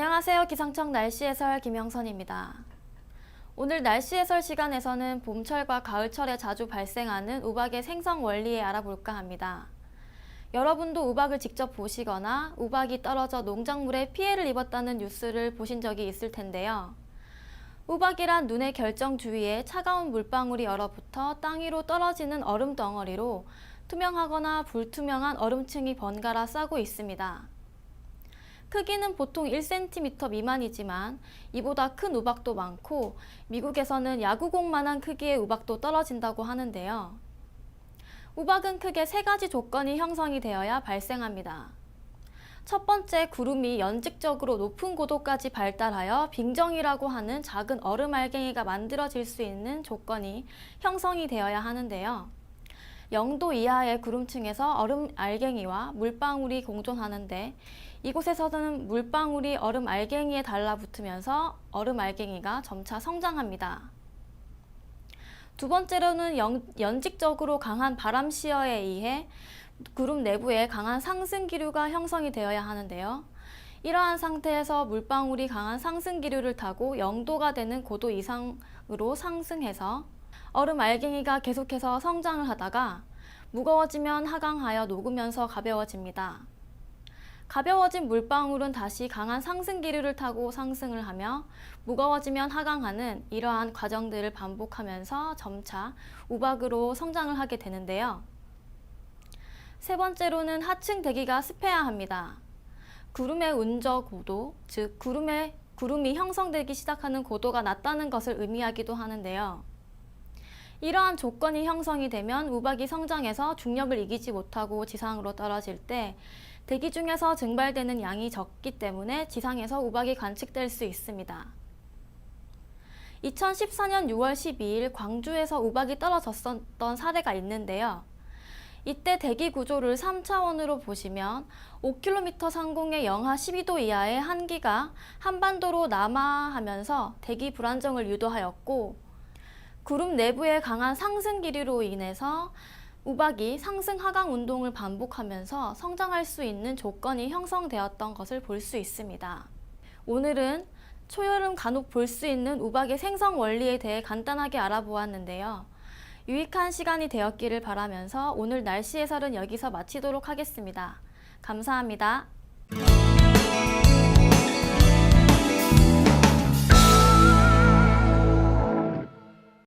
안녕하세요. 기상청 날씨 해설 김영선입니다. 오늘 날씨 해설 시간에서는 봄철과 가을철에 자주 발생하는 우박의 생성 원리에 알아볼까 합니다. 여러분도 우박을 직접 보시거나 우박이 떨어져 농작물에 피해를 입었다는 뉴스를 보신 적이 있을 텐데요. 우박이란 눈의 결정 주위에 차가운 물방울이 얼어붙어 땅 위로 떨어지는 얼음 덩어리로 투명하거나 불투명한 얼음층이 번갈아 싸고 있습니다. 크기는 보통 1cm 미만이지만 이보다 큰 우박도 많고 미국에서는 야구공만한 크기의 우박도 떨어진다고 하는데요. 우박은 크게 세 가지 조건이 형성이 되어야 발생합니다. 첫 번째, 구름이 연직적으로 높은 고도까지 발달하여 빙정이라고 하는 작은 얼음 알갱이가 만들어질 수 있는 조건이 형성이 되어야 하는데요. 0도 이하의 구름층에서 얼음 알갱이와 물방울이 공존하는데 이곳에서는 물방울이 얼음 알갱이에 달라붙으면서 얼음 알갱이가 점차 성장합니다. 두 번째로는 연, 연직적으로 강한 바람 시어에 의해 구름 내부에 강한 상승 기류가 형성이 되어야 하는데요. 이러한 상태에서 물방울이 강한 상승 기류를 타고 0도가 되는 고도 이상으로 상승해서 얼음 알갱이가 계속해서 성장을 하다가 무거워지면 하강하여 녹으면서 가벼워집니다. 가벼워진 물방울은 다시 강한 상승 기류를 타고 상승을 하며 무거워지면 하강하는 이러한 과정들을 반복하면서 점차 우박으로 성장을 하게 되는데요. 세 번째로는 하층 대기가 습해야 합니다. 구름의 운저 고도, 즉 구름의 구름이 형성되기 시작하는 고도가 낮다는 것을 의미하기도 하는데요. 이러한 조건이 형성이 되면 우박이 성장해서 중력을 이기지 못하고 지상으로 떨어질 때 대기 중에서 증발되는 양이 적기 때문에 지상에서 우박이 관측될 수 있습니다. 2014년 6월 12일 광주에서 우박이 떨어졌었던 사례가 있는데요. 이때 대기 구조를 3차원으로 보시면 5km 상공의 영하 12도 이하의 한기가 한반도로 남하하면서 대기 불안정을 유도하였고 구름 내부의 강한 상승 기류로 인해서 우박이 상승 하강 운동을 반복하면서 성장할 수 있는 조건이 형성되었던 것을 볼 수 있습니다. 오늘은 초여름 간혹 볼 수 있는 우박의 생성 원리에 대해 간단하게 알아보았는데요. 유익한 시간이 되었기를 바라면서 오늘 날씨 해설은 여기서 마치도록 하겠습니다. 감사합니다.